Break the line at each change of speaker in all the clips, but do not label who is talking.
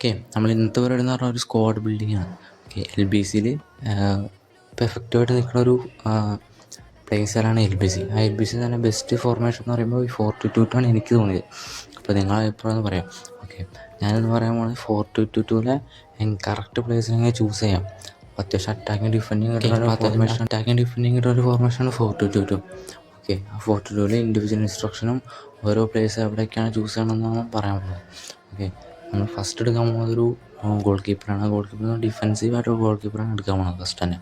Okay നമ്മൾ ഇന്നത്തെ പരിപാടി എന്ന് പറഞ്ഞാൽ ഒരു സ്ക്വാഡ് ബിൽഡിംഗ് ആണ്. ഓക്കെ എൽ ബി സിയിൽ പെർഫെക്റ്റായിട്ട് നിൽക്കുന്ന ഒരു പ്ലേസറാണ് എൽ ബി സി ആ എൽ ബി സി തന്നെ ബെസ്റ്റ് ഫോർമേഷൻ എന്ന് പറയുമ്പോൾ ഈ ഫോർ ടു ടു ആണ് എനിക്ക് തോന്നിയത്. അപ്പോൾ നിങ്ങൾ അഭിപ്രായം എന്ന് പറയാം. ഓക്കെ ഞാനെന്ന് പറയാൻ പോകുന്നത് ഫോർ ടു ടു ടുവിലെ കറക്റ്റ് പ്ലേസിനെ എങ്ങനെ ചൂസ് ചെയ്യാം? അത്യാവശ്യം അറ്റാക്കിങ് ഡിഫെൻഡിങ് കിട്ടുന്ന ഫോർമേഷൻ അറ്റാക്കിങ് ഡിഫെൻഡിങ് കിട്ടുന്ന ഒരു ഫോർമേഷനാണ് four two two two okay ആ ഫോർ ടു ടുവിലെ ഇൻഡിവിജ്വൽ ഇൻസ്ട്രക്ഷനും ഓരോ പ്ലേസ് എവിടെയൊക്കെയാണ് ചൂസ് ചെയ്യണമെന്നാണ് പറയാൻ പോകുന്നത്. ഓക്കെ നമ്മൾ ഫസ്റ്റ് എടുക്കാൻ പോകുന്നത് ഒരു ഗോൾ കീപ്പറാണ് ഗോൾ കീപ്പർ ഡിഫെൻസീവ് ആയിട്ട് ഗോൾ കീപ്പറാണ് എടുക്കാൻ പോകുന്നത് ഫസ്റ്റ് തന്നെ.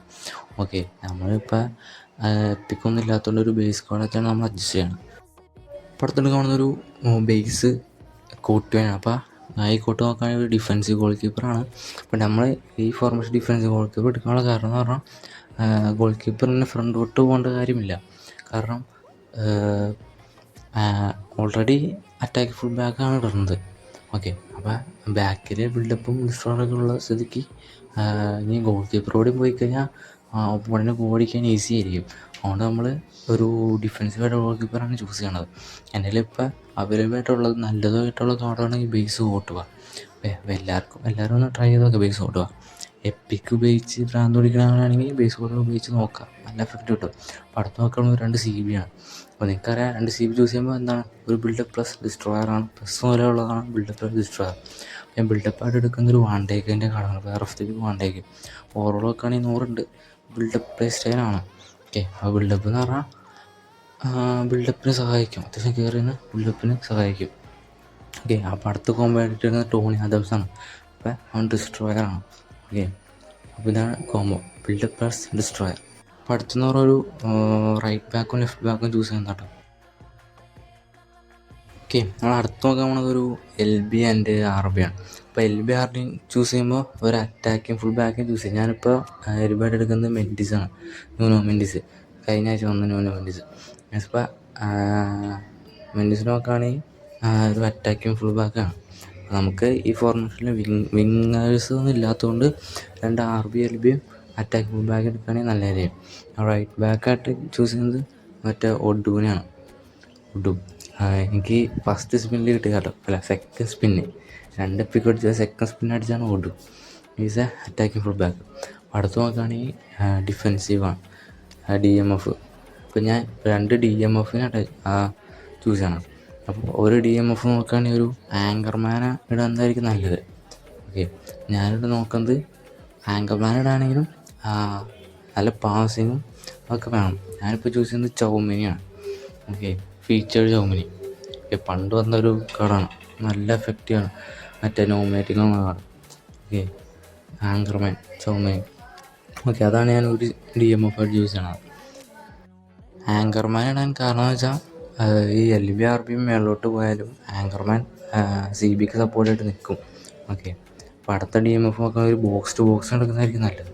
ഓക്കെ നമ്മളിപ്പോൾ എപ്പിക്കൊന്നും ഇല്ലാത്തതുകൊണ്ട് ഒരു ബേസ് കോളേജാണ് നമ്മൾ അഡ്ജസ്റ്റ് ചെയ്യണം. അപ്പോൾ അടുത്തെടുക്കാൻ പോകുന്ന ഒരു ബേസ് കോട്ട് വേണം അപ്പോൾ ഈ കോട്ട് നോക്കാൻ ഒരു ഡിഫൻസീവ് ഗോൾ കീപ്പറാണ് അപ്പോൾ നമ്മൾ ഈ ഫോർമേഷൻ ഡിഫൻസീവ് ഗോൾ കീപ്പർ എടുക്കാനുള്ള കാരണം എന്ന് പറഞ്ഞാൽ ഗോൾ കീപ്പറിന് ഫ്രണ്ടോട്ട് പോകേണ്ട കാര്യമില്ല. കാരണം ഓൾറെഡി അറ്റാക്ക് ഫുൾ ബാക്കാണ് ഇടുന്നത് ഓക്കെ അപ്പം ബാക്കിൽ ബിൽഡപ്പും ഡിസ്ട്രോറൊക്കെ ഉള്ള സ്ഥിതിക്ക് ഇനി ഗോൾ കീപ്പറോടെ പോയി കഴിഞ്ഞാൽ ഒപ്പണിനെ ഗോളിക്കാൻ ഈസി ആയിരിക്കും. അതുകൊണ്ട് നമ്മൾ ഒരു ഡിഫെൻസീവായിട്ട് ഗോൾ കീപ്പറാണ് ചൂസ് ചെയ്യണത്. എന്റെ ഇപ്പോൾ അവൈലബിൾ ആയിട്ടുള്ളത് നല്ലതായിട്ടുള്ള കാർഡാണെങ്കിൽ ബേസ് ഓട്ടുക എല്ലാവർക്കും എല്ലാവരും ഒന്ന് ട്രൈ ചെയ്ത് നോക്കുക ബേസ് ഓട്ടുക എപ്പിക്ക് ഉപയോഗിച്ച് ഭ്രാന്ത് പിടിക്കണമെന്നാണെങ്കിൽ ബേസ് കോഡ് ഉപയോഗിച്ച് നോക്കാം. നല്ല എഫക്റ്റ് കിട്ടും. അപ്പോൾ അടുത്ത് രണ്ട് സി ബി ആണ്. അപ്പോൾ നിങ്ങൾക്കറിയാം രണ്ട് സി ബി ചൂസ് ചെയ്യുമ്പോൾ എന്താണ്? ഒരു ബിൽഡപ്പ് പ്ലസ് ഡിസ്ട്രോയർ ആണ്. പ്ലസ് പോലെയുള്ളതാണ് ബിൽഡപ്പ് പ്ലസ് ഡിസ്ട്രോയർ ഞാൻ ബിൽഡപ്പ് ആയിട്ട് എടുക്കുന്ന ഒരു വൺ ഡേക്കിന്റെ കാർഡാണ് വേറെ ഓഫ് വൺ ഡേക്ക് ഓവറോൾ നോക്കുകയാണെങ്കിൽ നൂറുണ്ട്. ബിൽഡപ്പ് പ്ലേ സ്റ്റൈലാണ് ഓക്കെ ആ ബിൽഡപ്പ് എന്ന് പറഞ്ഞാൽ ബിൽഡപ്പിന് സഹായിക്കും. അത്യാവശ്യം കയറി നിന്ന് ബിൽഡപ്പിന് സഹായിക്കും. ഓക്കെ അപ്പോൾ അടുത്ത കോംബോ ആയിട്ട് ടോണി ആദംസാണ് അപ്പോൾ അവൻ ഡിസ്ട്രോയറാണ് ഓക്കെ അപ്പോൾ ഇതാണ് കോംബോ ബിൽഡപ്പ് പ്ലസ് ഡിസ്ട്രോയർ പറഞ്ഞ ഒരു റൈറ്റ് ബാക്കും ലെഫ്റ്റ് ബാക്കും ചൂസ് ചെയ്യുന്ന കേട്ടോ ഓക്കെ നമ്മൾ അടുത്ത് നോക്കാൻ പോകുന്നത് ഒരു L B and R B ആണ്. അപ്പോൾ L B R B choose ചെയ്യുമ്പോൾ ഒരു അറ്റാക്കും ഫുൾ ബാക്കും ചൂസ് ചെയ്യും. ഞാനിപ്പോൾ ആയിട്ട് എടുക്കുന്നത് മെൻഡിസ് ആണ്. ന്യൂനോ മെൻഡിസ് കഴിഞ്ഞ ആഴ്ച വന്ന ന്യൂനോ മെൻഡിസ് ഇപ്പോൾ മെൻഡിസ് നോക്കുകയാണെങ്കിൽ ഒരു അറ്റാക്കും ഫുൾ ബാക്കാണ് നമുക്ക് ഈ ഫോർമേഷനിൽ വിങ് വിങ്ങേഴ്സ് ഒന്നും ഇല്ലാത്തതുകൊണ്ട് രണ്ട് ആർ ബി എൽ ബിയും അറ്റാക്ക് ഫുൾ ബാക്ക് എടുക്കുകയാണെങ്കിൽ നല്ല നല്ലതായിരിക്കും റൈറ്റ് ബാക്കായിട്ട് ചൂസ് ചെയ്യുന്നത് മറ്റേ ഒഡുവിനെയാണ് ഒഡു എനിക്ക് ഫസ്റ്റ് സ്പിന്നിൽ കിട്ടിയ കേട്ടോ അല്ല സെക്കൻഡ് സ്പിന്ന് രണ്ട് പിക്ക് അടിച്ചാൽ സെക്കൻഡ് സ്പിൻ അടിച്ചാണ് ഒഡു is a attacking full back അടുത്ത് നോക്കുകയാണെങ്കിൽ ഡിഫെൻസീവാണ് ഡി എം എഫ് അപ്പോൾ ഞാൻ രണ്ട് ഡി എം എഫിനെ ചൂസ് ചെയ്യണം. അപ്പോൾ ഒരു ഡി എം എഫ് നോക്കുകയാണെങ്കിൽ ഒരു ആങ്കർമാനെ ഇടാൻ എന്തായിരിക്കും നല്ലത്? ഓക്കെ ഞാനിവിടെ നോക്കുന്നത് ആങ്കർമാൻ ഇടാണെങ്കിലും നല്ല പാസിങ്ങും ഒക്കെ വേണം. ഞാനിപ്പോൾ ചൂസ് ചെയ്യുന്നത് ചൗമിനിയാണ്. Okay feature Tchouameni. ഓക്കെ പണ്ട് വന്നൊരു കാർഡാണ് നല്ല എഫക്റ്റീവാണ് മറ്റേ നോമാറ്റിക് card okay anchor man Tchouameni. Okay അതാണ് ഞാൻ ഒരു ഡി എം എഫ് ആയിട്ട് ചൂസ് ചെയ്യണത്. ആങ്കർമാൻ ഇടാൻ കാരണം എന്ന് വെച്ചാൽ ഈ എൽ ബി ആർ ബി മേളിലോട്ട് പോയാലും ആങ്കർമാൻ സി ബിക്ക് സപ്പോർട്ടായിട്ട് നിൽക്കും ഓക്കെ അപ്പോൾ അടുത്ത ഡി എം എഫ് നോക്കാൻ ഒരു ബോക്സ് ടു ബോക്സ് എടുക്കുന്നതായിരിക്കും നല്ലത്.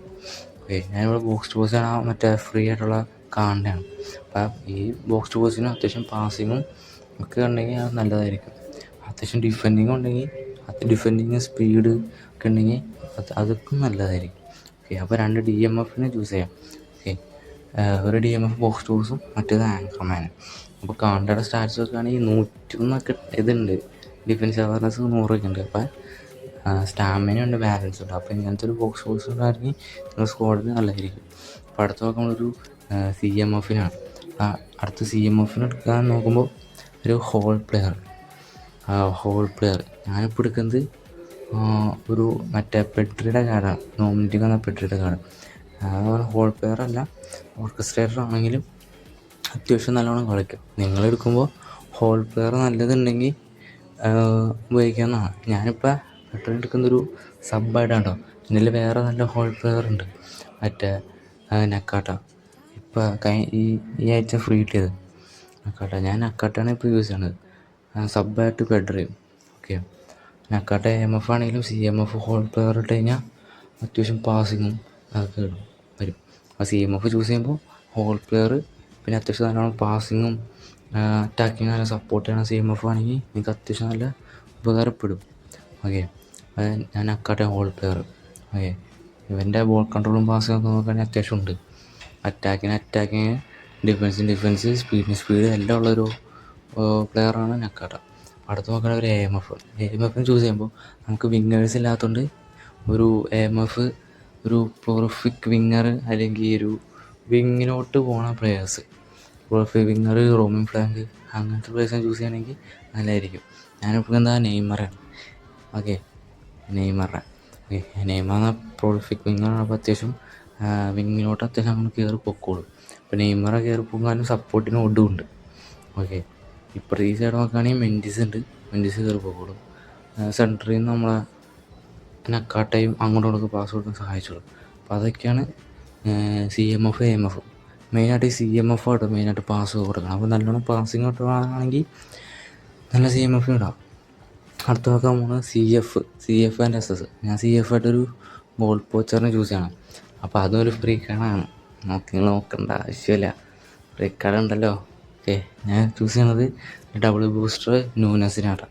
ഓക്കെ ഞാനിവിടെ ബോക്സ് ടു ആണ് മറ്റേ ഫ്രീ ആയിട്ടുള്ള കാണേണ്ടതാണ് അപ്പം ഈ ബോക്സ് ടു ബോക്സിന് അത്യാവശ്യം പാസിങ്ങും ഒക്കെ ഉണ്ടെങ്കിൽ അത് നല്ലതായിരിക്കും. അത്യാവശ്യം ഡിഫെൻഡിങ് ഉണ്ടെങ്കിൽ അത് ഡിഫെൻഡിങ് സ്പീഡ് ഒക്കെ ഉണ്ടെങ്കിൽ അത് അതൊക്കെ നല്ലതായിരിക്കും. ഓക്കെ അപ്പോൾ രണ്ട് ഡി എം എഫിനെ ചൂസ് ചെയ്യാം. ഓക്കെ ഒരു D M F box to ബോക്സും മറ്റേത് ആങ്കർമാനും അപ്പോൾ കാണ്ടയുടെ സ്റ്റാറ്റ്സ് ഒക്കെ ആണെങ്കിൽ നൂറ്റി ഒന്നൊക്കെ ഇതുണ്ട്. ഡിഫൻസ് അവേർനെസ് നൂറൊക്കെ ഉണ്ട്. അപ്പം സ്റ്റാമിന ഉണ്ട് ബാലൻസ് ഉണ്ട്. അപ്പോൾ ഇങ്ങനത്തെ ഒരു ബോക്സ് ബോക്സ് ഉണ്ടായിരുന്നെങ്കിൽ നിങ്ങൾ സ്ക്വാഡിന് നല്ലതായിരിക്കും. അപ്പോൾ അടുത്ത നോക്കുമ്പോഴൊരു സി എം എഫിനാണ് അടുത്ത സി എം എഫിന് എടുക്കാൻ നോക്കുമ്പോൾ ഒരു ഹോൾ പ്ലെയർ ഹോൾ പ്ലെയർ ഞാനിപ്പോൾ എടുക്കുന്നത് ഒരു മറ്റേ പെട്രിയുടെ കാർഡാണ്. നോമിനിറ്റി വന്ന പെട്രിയുടെ കാർഡ്. അതുപോലെ ഹോൾ പ്ലെയർ അല്ല ഓർക്കസ്ട്രേറ്റർ ആണെങ്കിലും അത്യാവശ്യം നല്ലോണം കളിക്കും. നിങ്ങളെടുക്കുമ്പോൾ ഹോൾ പ്ലെയർ നല്ലതുണ്ടെങ്കിൽ ഉപയോഗിക്കാവുന്നതാണ്. ഞാനിപ്പോൾ പെട്ടെന്ന് എടുക്കുന്നൊരു സബ്ബായിട്ടാണ് കേട്ടോ ഇതിൽ വേറെ നല്ല ഹോൾ പ്ലെയർ ഉണ്ട്. മറ്റേ നക്കാട്ട. ഇപ്പോൾ കൈ ഈ ഈ ആഴ്ച ഫ്രീ കിട്ടിയത്. നക്കാട്ട. ഞാൻ നക്കാട്ടാണ് ഇപ്പോൾ യൂസ് ചെയ്യണത്. സബ്ബായിട്ട് ബെഡർ ചെയ്യും. ഓക്കെ നക്കാട്ട എം എഫ് ആണെങ്കിലും C M F hole player ഇട്ട് കഴിഞ്ഞാൽ അത്യാവശ്യം പാസിങ്ങും അതൊക്കെ വരും. ആ സി എം എഫ് ചൂസ് ചെയ്യുമ്പോൾ ഹോൾ പ്ലെയർ പിന്നെ അത്യാവശ്യം നല്ലോണം പാസിങ്ങും അറ്റാക്കിങ് നല്ല സപ്പോർട്ട് ചെയ്യണ സി എം എഫ് ആണെങ്കിൽ നിങ്ങൾക്ക് അത്യാവശ്യം നല്ല ഉപകാരപ്പെടും. ഓക്കെ ഞാൻ അക്കാട്ടെ ഹോൾ പ്ലെയർ ഓക്കെ ഇവന്റെ ബോൾ കൺട്രോളും പാസിങ് ഒക്കെ നോക്കുകയാണെങ്കിൽ അത്യാവശ്യം ഉണ്ട്. അറ്റാക്കിന് അറ്റാക്കിങ് ഡിഫൻസിന് ഡിഫൻസ് സ്പീഡിന് സ്പീഡ് എല്ലാം ഉള്ളൊരു പ്ലെയറാണ് നക്കാട്ട അടുത്ത് നോക്കണ ഒരു A M F A M എഫിന് ചൂസ് ചെയ്യുമ്പോൾ നമുക്ക് വിങ്ങേഴ്സ് ഇല്ലാത്തതുകൊണ്ട് ഒരു എ എം എഫ് ഒരു പ്രൊഫിക് വിങ്ങർ അല്ലെങ്കിൽ ഒരു വിങ്ങിലോട്ട് പോണ players prolific winger roaming flank അങ്ങനത്തെ പ്ലേയേഴ്സിനെ ചൂസ് ചെയ്യണമെങ്കിൽ നല്ലതായിരിക്കും. ഞാനിപ്പോൾ എന്താ നെയ്മറാണ് ഓക്കെ നെയ്മറിനെ ഓക്കെ നെയ്മർ എന്ന വിങ്ങാണ് അപ്പോൾ അത്യാവശ്യം വിങ്ങിലോട്ട് അത്യാവശ്യം അങ്ങനെ കയറി പൊക്കോളും. അപ്പോൾ നെയ്മറെ കയറി പോകാനും സപ്പോർട്ടിന് ഒടുവുണ്ട്. ഓക്കെ. ഇപ്പോൾ ഈ സൈഡ് നോക്കുകയാണെങ്കിൽ മെൻഡിസ് ഉണ്ട്. മെൻഡിസ് കയറി പോകോളും സെന്ററിൽ നിന്ന് നമ്മളെ നക്കാട്ടയും അങ്ങോട്ടും ഇങ്ങോട്ടും പാസ് കൊടുക്കാൻ സഹായിച്ചോളൂ. അപ്പോൾ അതൊക്കെയാണ് C M F A F മെയിനായിട്ട് സി എം എഫ് ആയിട്ട് മെയിനായിട്ട് പാസ് കൊടുക്കണം അപ്പോൾ നല്ലോണം പാസിങ് ആണെങ്കിൽ നല്ല സി എം എഫ് ഇടാം. അടുത്ത നോക്കാൻ പോകുന്നത് C F C F and S S ഞാൻ സി എഫ് ആയിട്ടൊരു ബോൾ പോച്ചറിനെ ചൂസ് ചെയ്യണം. അപ്പോൾ അതും ഒരു ഫ്രീ കാർഡാണ് നോക്കി നോക്കേണ്ട ആവശ്യമില്ല. ഫ്രീ കാർഡ് ഉണ്ടല്ലോ. ഓക്കെ ഞാൻ ചൂസ് ചെയ്യണത് ഡബിൾ ബൂസ്റ്റർ ന്യൂനസിനാണ്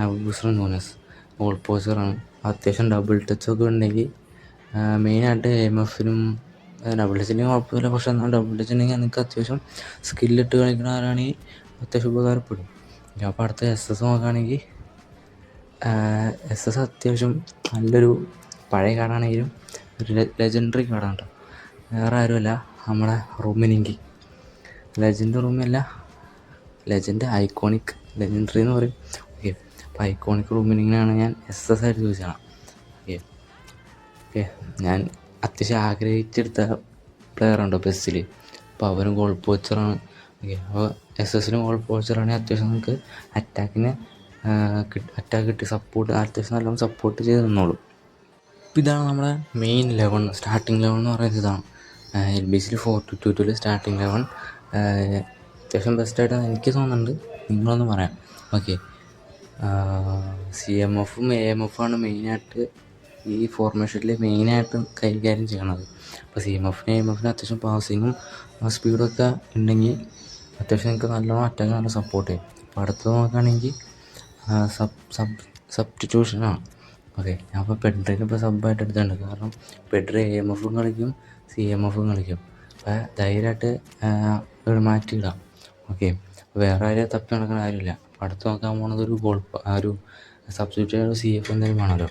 ഡബിൾ ബൂസ്റ്റർ ന്യൂനസ് ബോൾ പോച്ചറാണ് അത്യാവശ്യം ഡബിൾ ടച്ചൊക്കെ ഉണ്ടെങ്കിൽ മെയിനായിട്ട് എം എഫിനും ഡബിൾ ടച്ചിന്റെയും കുഴപ്പമില്ല. പക്ഷേ എന്നാൽ ഡബിൾ ടച്ച് ഉണ്ടെങ്കിൽ നിങ്ങൾക്ക് അത്യാവശ്യം സ്കില്ലിട്ട് കളിക്കുന്ന ആരാണെങ്കിൽ അത്യാവശ്യം ഉപകാരപ്പെടും. അപ്പോൾ അടുത്ത എസ് എസ് നോക്കുകയാണെങ്കിൽ എസ് എസ് അത്യാവശ്യം നല്ലൊരു പഴയ കാർഡാണെങ്കിലും ഒരു ലെജൻഡറി കാർഡാണ് കേട്ടോ. വേറെ ആരുമല്ല നമ്മുടെ റൂമിനിങ്കി. ലെജൻഡ് റൂമല്ല ലെജൻഡ് ഐക്കോണിക് ലെജൻഡറി എന്ന് പറയും. ഓക്കെ അപ്പോൾ ഐക്കോണിക് റൂമിനിങ്ങിനാണ് ഞാൻ എസ് എസ് ആയിട്ട് ചോദിച്ചതാണ് ഓക്കെ ഓക്കെ ഞാൻ അത്യാവശ്യം ആഗ്രഹിച്ചെടുത്ത പ്ലെയറുണ്ടോ ബസ്സിൽ അപ്പോൾ അവരും ഗോൾ പോച്ചറാണ് ഓക്കെ അപ്പോൾ എസ് എസിനും ഗോൾ പോച്ചറാണെങ്കിൽ അത്യാവശ്യം നമുക്ക് അറ്റാക്കിന് അറ്റാക്ക് കിട്ടി സപ്പോർട്ട് അത്യാവശ്യം നല്ലോണം സപ്പോർട്ട് ചെയ്ത് തന്നോളും അപ്പോൾ ഇതാണ് നമ്മുടെ മെയിൻ ലെവൻ സ്റ്റാർട്ടിങ് ലെവൻ എന്ന് പറയുന്നത് ഇതാണ്. എൽ ബി സിയിൽ ഫോർ ടു ടു ടുവിൽ സ്റ്റാർട്ടിങ് ലെവൻ അത്യാവശ്യം ബെസ്റ്റായിട്ട് എനിക്ക് തോന്നുന്നുണ്ട്. നിങ്ങളൊന്ന് പറയാം. ഓക്കെ സി എം എഫും എ എം എഫും ആണ് മെയിനായിട്ട് ഈ ഫോർമേഷനിൽ മെയിനായിട്ട് കൈകാര്യം ചെയ്യണത്. അപ്പോൾ സി എം എഫിന് എ എം എഫിന് അത്യാവശ്യം പാസിങ്ങും സ്പീഡൊക്കെ ഉണ്ടെങ്കിൽ അത്യാവശ്യം നിങ്ങൾക്ക് നല്ലോണം അറ്റാക്ക് നല്ല സപ്പോർട്ട് ചെയ്യും. അപ്പോൾ അടുത്ത് നോക്കുകയാണെങ്കിൽ സബ് സബ് സബ്സ്റ്റിറ്റ്യൂഷനാണ് ഓക്കെ ഞാൻ ഇപ്പോൾ പെഡ്രേനെ ഇപ്പോൾ സബ്ബായിട്ട് എടുത്തിട്ടുണ്ട് കാരണം പെഡ്ര എ എം എഫും കളിക്കും സി എം എഫും കളിക്കും. അപ്പോൾ ധൈര്യമായിട്ട് മാറ്റിയിടാം. ഓക്കെ വേറെ ആരെയും തപ്പി നടക്കുന്ന കാര്യമില്ല. അടുത്ത് നോക്കാൻ പോകുന്നത് ഒരു ഗോൾ ഒരു സബ്സ്റ്റിറ്റ്യൂട്ട് സി എഫ് എന്തെങ്കിലും വേണമല്ലോ.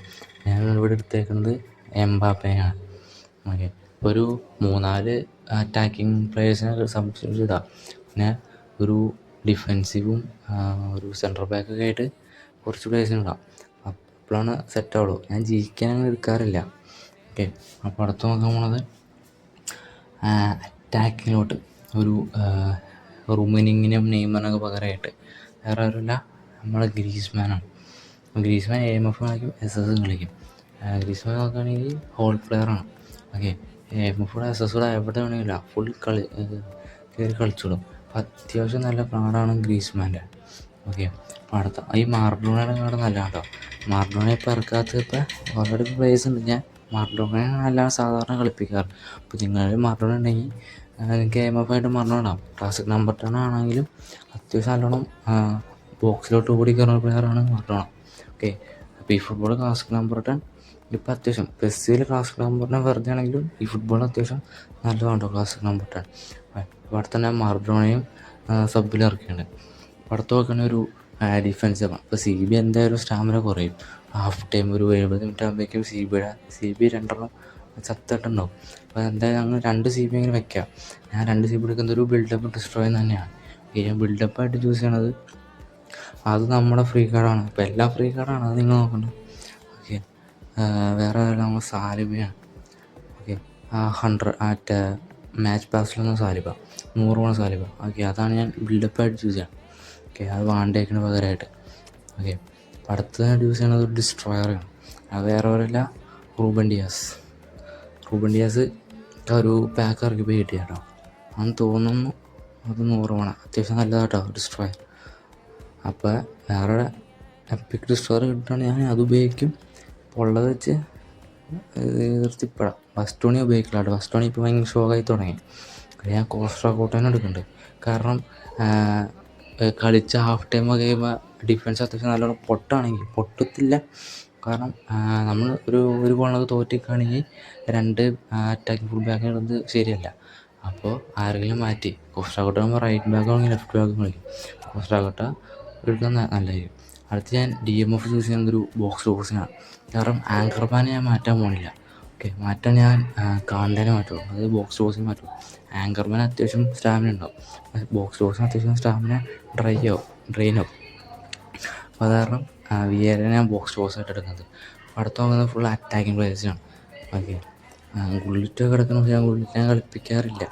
ഞാൻ ഇവിടെ എടുത്തേക്കുന്നത് എംബാപ്പയാണ് ഓക്കെ ഒരു മൂന്നാൽ അറ്റാക്കിംഗ് പ്ലേയേഴ്സിനെ സബ്സ്റ്റിറ്റ്യൂട്ട് ഇടാം പിന്നെ ഒരു ഡിഫെൻസീവും ഒരു സെൻട്രൽ ബാക്കൊക്കെ ആയിട്ട് കുറച്ച് പ്ലേയേഴ്സിന് ഇടാം. അപ്പോഴാണ് സെറ്റ് ആവുള്ളൂ. ഞാൻ ജയിക്കാൻ അങ്ങനെ എടുക്കാറില്ല. ഓക്കെ അപ്പോൾ അടുത്ത് നോക്കാൻ പോണത് അറ്റാക്കിങ്ങിലോട്ട് ഒരു റൂമിനിങ്ങിനെ നെയ്മറിനൊക്കെ പകരമായിട്ട് വേറെ ആരുമില്ല. നമ്മളെ ഗ്രീസ്മാനാണ് ഗ്രീസ്മാൻ എ എം എഫ് കളിക്കും എസ് എസ് കളിക്കും. ഗ്രീസ്മാൻ നോക്കുകയാണെങ്കിൽ ഹോൾ പ്ലെയറാണ് okay A M F S S കൂടെ എവിടെ വേണമെങ്കില്ല ഫുൾ കളി കയറി കളിച്ചോളും. അപ്പോൾ അത്യാവശ്യം നല്ല പ്രാണാണ് ഗ്രീസ്മാന്റെ. ഓക്കെ. അപ്പോൾ അടുത്ത. ഈ മാർഡോണയുടെ നല്ല കേട്ടോ മാർഡോണ ഇപ്പോൾ ഇറക്കാത്ത ഇപ്പോൾ ഓൾറെഡി പ്ലേസ് ഉണ്ട്. ഞാൻ മാർഡോണയാണ് അല്ല സാധാരണ കളിപ്പിക്കാറ്. അപ്പോൾ നിങ്ങൾ മാർഡോണ ഉണ്ടെങ്കിൽ നിങ്ങൾക്ക് എം എഫ് ആയിട്ട് ഇടാം. ക്ലാസിക് നമ്പർ ടെൻ ആണെങ്കിലും അത്യാവശ്യം നല്ലോണം ബോക്സിലോട്ട് ഓടി കയറുന്ന പ്ലെയറാണ് മറന്നോണം ഓക്കെ. അപ്പോൾ ഈ ഫുട്ബോൾ ക്ലാസിക് നമ്പർ ടെൻ ഇപ്പം അത്യാവശ്യം പെസ്സിൽ ക്ലാസിക് നമ്പർ ടെൻ വെറുതെ ആണെങ്കിലും ഈ ഫുട്ബോൾ അത്യാവശ്യം നല്ലതാണോ ക്ലാസിക് നമ്പർ ടെൻ അവിടെ തന്നെ മാർഡോണയും സബിൽ അടുത്ത് നോക്കുകയാണെങ്കിൽ ഒരു ഡിഫൻസ് അപ്പോൾ സി ബി എന്തായാലും സ്റ്റാമിന കുറയും. ഹാഫ് ടൈം ഒരു എഴുപത് മിനിറ്റ് ആകുമ്പോഴേക്കും സി ബിയുടെ സി ബി രണ്ടെണ്ണം ചത്തിട്ടുണ്ടാവും. അപ്പോൾ എന്തായാലും ഞങ്ങൾ രണ്ട് സി ബി ഇങ്ങനെ വെക്കാം. ഞാൻ രണ്ട് സി ബി എടുക്കുന്നത് ഒരു ബിൽഡപ്പ് ഡിസ്ട്രോയ് തന്നെയാണ്. ഞാൻ ബിൽഡപ്പായിട്ട് ചൂസ് ചെയ്യണത് അത് നമ്മുടെ ഫ്രീ കാർഡാണ് ഇപ്പം എല്ലാ ഫ്രീ കാർഡാണ് അത് നിങ്ങൾ നോക്കണം ഓക്കെ വേറെ നമ്മൾ സാലിബയാണ് ഓക്കെ ആ ഹൺഡ്രഡ് മറ്റേ മാച്ച് പാസിലൊന്നും സാലിബ. നൂറ് പോണ സാലിബ. ഓക്കെ അതാണ് ഞാൻ ബിൽഡപ്പായിട്ട് ചൂസ് ചെയ്യാം ഓക്കെ അത് വാണ്ടേക്കിന് പകരമായിട്ട് ഓക്കെ അടുത്ത യൂസ് ചെയ്യണത് ഒരു ഡിസ്ട്രോയറാണ് അത് വേറെ ഒരല്ല റൂബൻ ഡിയാസ്. റൂബൻ ഡിയാസ് ഒരു പാക്ക് ഇറക്കി പോയി കിട്ടിയ കേട്ടോ. അന്ന് തോന്നുന്നു അത് നൂറ് വേണം അത്യാവശ്യം നല്ലതാട്ടോ ഡിസ്ട്രോയർ അപ്പോൾ വേറെ എപ്പിക് ഡിസ്ട്രോയർ കിട്ടുകയാണെങ്കിൽ ഞാൻ അത് ഉപയോഗിക്കും. ഇപ്പോൾ ഉള്ളത് വെച്ച് നിർത്തിപ്പെടാം ഫസ്റ്റ് ഉപയോഗിക്കില്ല ഫസ്റ്റ് ടോണി ഇപ്പോൾ ഭയങ്കര ഷോക്കായി തുടങ്ങി. ഞാൻ കോസ്ട്രാ കോട്ടനെ എടുക്കുന്നുണ്ട് കാരണം കളിച്ച ഹാഫ് ടൈം കഴിയുമ്പോൾ ഡിഫൻസ് അത്യാവശ്യം നല്ലോണം പൊട്ടാണെങ്കിൽ പൊട്ടത്തില്ല. കാരണം നമ്മൾ ഒരു ഒരു ഗോളിനൊക്കെ തോറ്റിക്കുകയാണെങ്കിൽ രണ്ട് അറ്റാക്കിംഗ് ഫുൾ ബാക്ക് ഇടുന്നത് ശരിയല്ല. അപ്പോൾ ആരെങ്കിലും മാറ്റി കോസ്ട്രാക്കോട്ട നമ്മൾ റൈറ്റ് ബാക്ക് ആണെങ്കിൽ ലെഫ്റ്റ് ബാക്ക് കളിക്കും. കോസ്ട്രാക്കോട്ട ഇടുന്നത് നല്ലതായിരിക്കും. അടുത്ത് ഞാൻ ഡി എം എഫ് ചൂസ് ചെയ്യുന്നത് ഒരു ബോക്സ് ബോക്സിനാണ് കാരണം ആങ്കർമാനെ ഞാൻ മാറ്റാൻ പോണില്ല. ഓക്കെ മാറ്റാൻ ഞാൻ കാണ്ടനെ മാറ്റുള്ളൂ അതായത് ബോക്സ് ബോക്സിന് മാറ്റും ആങ്കർമാൻ അത്യാവശ്യം സ്റ്റാമിന ഉണ്ടാവും. ബോക്സ് ബോക്സിന് അത്യാവശ്യം സ്റ്റാമിന ഡ്രൈ ആവും ഡ്രെയിൻ ആവും. അപ്പോൾ അത് കാരണം വിയറിനെ ഞാൻ ബോക്സ് ആയിട്ട് എടുക്കുന്നത്. അടുത്ത് നോക്കുന്നത് ഫുൾ അറ്റാക്കിംഗ് പ്ലേയേഴ്സിനാണ് ഓക്കെ ഗുള്ളിറ്റ് കിടക്കുന്ന ഞാൻ ഗുള്ളിറ്റ് ഞാൻ കളിപ്പിക്കാറില്ല.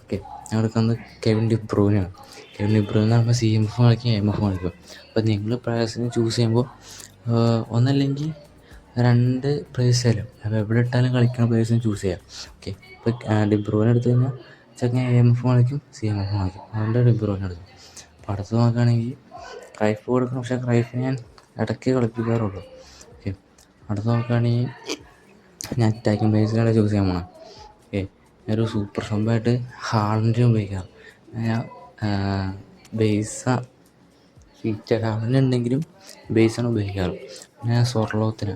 ഓക്കെ ഞാൻ എടുക്കുന്നത് കെവിൻ ഡിബ്രൂവിനാണ് കെവിൻ ഡിബ്രൂവ് എന്ന് പറയുമ്പോൾ സി എം എഫ് കളിക്കും എം എഫ് കളിക്കും. അപ്പോൾ നിങ്ങൾ പ്ലേയേഴ്സിനെ ചൂസ് ചെയ്യുമ്പോൾ ഒന്നല്ലെങ്കിൽ രണ്ട് പ്ലേയേഴ്സ് ആയാലും. അപ്പോൾ എവിടെ ഇട്ടാലും കളിക്കുന്ന പ്ലേയേഴ്സിനെ ചൂസ് ചെയ്യാം. ഓക്കെ ഇപ്പോൾ ഡിബ്രൂവിനെ എടുത്തു കഴിഞ്ഞാൽ ചെക്കൻ എം എഫ് കളിക്കും സി എം എഫ് കളിക്കും. അതുകൊണ്ട് ഡിബ്രൂവിനെ എടുക്കും. അപ്പോൾ അടുത്ത് നോക്കുകയാണെങ്കിൽ ക്രൈഫ് കൊടുക്കണം. പക്ഷേ ക്രൈഫ് ഞാൻ ഇടയ്ക്ക് കളിപ്പിക്കാറുള്ളൂ. ഓക്കെ അടുത്ത് നോക്കുകയാണെങ്കിൽ ഞാൻ അറ്റാക്കിംഗ് ബേസിലാണ് ചൂസ് ചെയ്യാൻ പോകണം ഓക്കെ ഞാനൊരു സൂപ്പർ സംഭവമായിട്ട് ഹാളിന്റെ ഉപയോഗിക്കാം. ഞാൻ ബേസ ഫീച്ചർ ഹാളിന്റെ ഉണ്ടെങ്കിലും ബേസാണ് ഉപയോഗിക്കാറ്. ഞാൻ സ്വർലോകത്തിന്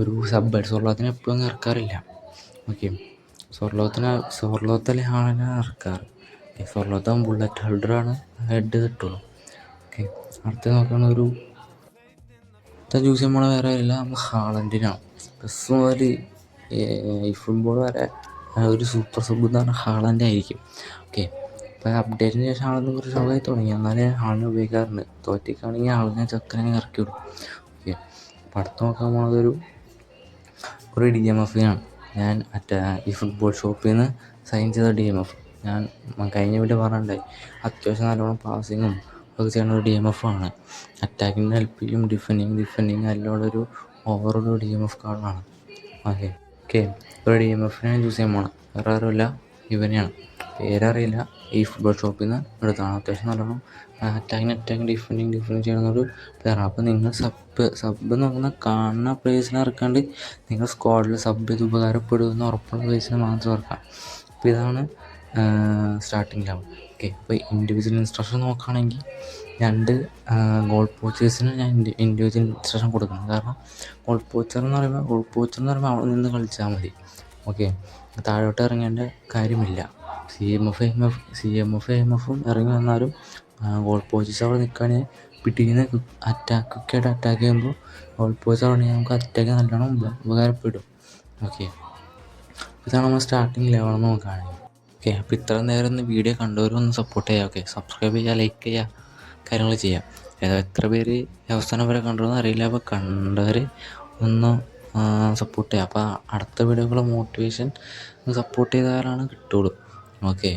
ഒരു സബ്ബായിട്ട് സ്വർലോകത്തിനെ എപ്പോഴും അങ്ങ് ഇറക്കാറില്ല ഓക്കെ. സ്വർലോകത്തിന് സ്വർലോകത്തിലെ ഹാളിനെ ഇറക്കാറ് ഓക്കെ സ്വർലോകത്താകുമ്പോൾ ബുള്ളറ്റ് ഹോൾഡറാണ് ഹെഡ് കിട്ടുള്ളൂ. ഓക്കെ. അടുത്ത നോക്കുകയാണ് ഒരു ചൂസ് ചെയ്യുമ്പോൾ വേറെ ഇല്ല. നമ്മൾ ഹാളൻഡിനാണ് പ്ലസ് മുതൽ ഈ ഫുട്ബോൾ വരെ ഒരു സൂപ്പർ സബ് എന്ന് പറഞ്ഞാൽ ഹാളന്റെ ആയിരിക്കും. ഓക്കെ. അപ്പോൾ അപ്ഡേറ്റിന് ശേഷം ആളെന്ന് കുറച്ച് സമയമായി തുടങ്ങി. എന്നാലേ ആളിനെ ഉപയോഗിക്കാറുണ്ട്. തോറ്റിക്കാണെങ്കിൽ ആളിനെ ചക്കനെ ഇറക്കി വിടും. ഓക്കെ. പടത്ത് നോക്കാൻ പോണത് ഒരു ഡി എം എഫിനാണ് ഞാൻ മറ്റേ ഈ ഫുട്ബോൾ ഷോപ്പിൽ നിന്ന് സൈൻ ചെയ്ത ഡി എം എഫ് ഞാൻ കഴിഞ്ഞ വീട്ടിൽ പറഞ്ഞിട്ടുണ്ടായി അത്യാവശ്യം നല്ലോണം പാസിങ്ങും ഒക്കെ ചെയ്യുന്ന ഒരു ഡി എം എഫ് ആണ്. അറ്റാക്കിങ് ഹെൽപ്പ് ചെയ്യും ഡിഫെൻഡിങ് ഡിഫെൻഡിങ് എല്ലാം ഒരു ഓവറോൾ ഡി എം എഫ് കാർഡാണ് ഓക്കെ ഓക്കെ ഒരു ഡി എം എഫിനെ ചൂസ് ചെയ്യാൻ പോകണം വേറെ ആരുമില്ല. ഇവനെയാണ്. പേരറിയില്ല. ഈ ഫുട്ബോൾ ഷോപ്പിൽ നിന്ന് എടുത്താണ് അത്യാവശ്യം നല്ലോണം അറ്റാക്കിങ് അറ്റാക്ക് ഡിഫൻഡിങ് ഡിഫൻഡ് ഒരു പ്ലെയറാണ് അപ്പോൾ നിങ്ങൾ സബ് സബ് എന്ന് പറഞ്ഞാൽ കാണുന്ന പ്ലേയേഴ്സിനെ ഇറക്കാണ്ട് നിങ്ങൾ സ്ക്വാഡിൽ സബ് ചെയ്ത് ഉപകാരപ്പെടുമെന്ന് ഉറപ്പുള്ള പ്ലേയേഴ്സിനെ മാത്രം ഇറക്കാം. അപ്പോൾ ഇതാണ് സ്റ്റാർട്ടിങ് ലെവൽ ഓക്കെ അപ്പോൾ ഇൻഡിവിജ്വൽ ഇൻസ്ട്രക്ഷൻ നോക്കുകയാണെങ്കിൽ രണ്ട് ഗോൾ പോച്ചേഴ്സിന് ഞാൻ ഇൻഡിവിജ്വൽ ഇൻസ്ട്രക്ഷൻ കൊടുക്കണം. കാരണം ഗോൾ പോച്ചർ എന്ന് പറയുമ്പോൾ ഗോൾ പോച്ചർ എന്ന് പറയുമ്പോൾ അവിടെ നിന്ന് കളിച്ചാൽ മതി. ഓക്കെ താഴോട്ട് ഇറങ്ങേണ്ട കാര്യമില്ല. C M F M F C M F M എഫും ഇറങ്ങി വന്നാലും ഗോൾ പോസ്റ്റ്സ് അവിടെ നിൽക്കുകയാണെങ്കിൽ പിടിക്കുന്ന അറ്റാക്ക് ഒക്കെ ആയിട്ട് അറ്റാക്ക് ചെയ്യുമ്പോൾ ഗോൾ പോസ്റ്റ് അവിടെ നമുക്ക് അറ്റാക്ക് നല്ലോണം ഉപകാരപ്പെടും. ഓക്കെ ഇതാണ് നമ്മൾ സ്റ്റാർട്ടിങ് ലെവൽ നോക്കുകയാണെങ്കിൽ ഓക്കെ അപ്പോൾ ഇത്ര നേരം ഒന്ന് വീഡിയോ കണ്ടവരും ഒന്ന് സപ്പോർട്ട് ചെയ്യുക ഓക്കെ സബ്സ്ക്രൈബ് ചെയ്യുക ലൈക്ക് ചെയ്യുക കാര്യങ്ങൾ ചെയ്യാം. ഏതോ എത്ര പേര് അവസാനം വരെ കണ്ടതെന്ന് അറിയില്ല. അപ്പോൾ കണ്ടവർ ഒന്ന് സപ്പോർട്ട് ചെയ്യുക അപ്പോൾ അടുത്ത വീഡിയോകളുടെ മോട്ടിവേഷൻ സപ്പോർട്ട് ചെയ്താലാണ് കിട്ടുള്ളൂ. ഓക്കെ